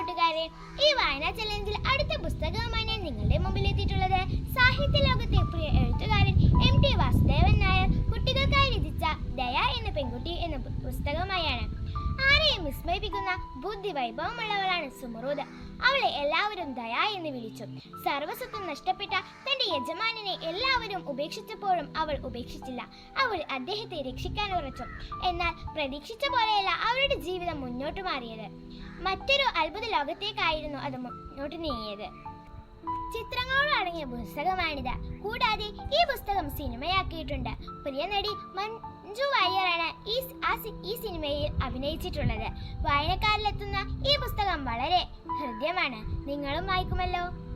കൂട്ടുകാരെ ഈ വായനാ ചലഞ്ചിൽ അടുത്ത പുസ്തകവുമായി ഞാൻ നിങ്ങളുടെ മുമ്പിൽ എത്തിയിട്ടുള്ളത് സാഹിത്യ ലോകത്തെ പ്രിയ എഴുത്തുകാരൻ എം ടി വാസുദേവൻ നായർ. കുട്ടികൾക്കായി രചിച്ച ദയ എന്ന പെൺകുട്ടി എന്ന പു- പുസ്തകവുമായാണ്. ആരെയും വിസ്മയിപ്പിക്കുന്ന ബുദ്ധി വൈഭവമുള്ളവളാണ് സുമറൂദ്. അവളെ എല്ലാവരും ദയ എന്ന് വിളിച്ചു. സർവസ്വത്വം നഷ്ടപ്പെട്ട തന്റെ യജമാനനെ എല്ലാവരും ഉപേക്ഷിച്ചപ്പോഴും അവൾ ഉപേക്ഷിച്ചില്ല. അവൾ അദ്ദേഹത്തെ രക്ഷിക്കാൻ ഉറച്ചു. എന്നാൽ പ്രതീക്ഷിച്ച പോലെയല്ല അവളുടെ ജീവിതം മുന്നോട്ട് മാറിയത്. മറ്റൊരു അത്ഭുത ലോകത്തേക്കായിരുന്നു അത് മുന്നോട്ട് നീങ്ങിയത്. ചിത്രങ്ങളോട് അടങ്ങിയ പുസ്തകമാണിത്. കൂടാതെ ഈ പുസ്തകം സിനിമയാക്കിയിട്ടുണ്ട്. പ്രിയ നടി മഞ്ജു വാര്യറാണ് ഈ ഈ സിനിമയിൽ അഭിനയിച്ചിട്ടുള്ളത്. വായനക്കാരിലെത്തുന്ന ഈ പുസ്തകം വളരെ ഹൃദ്യമാണ്. നിങ്ങളും വായിക്കുമല്ലോ.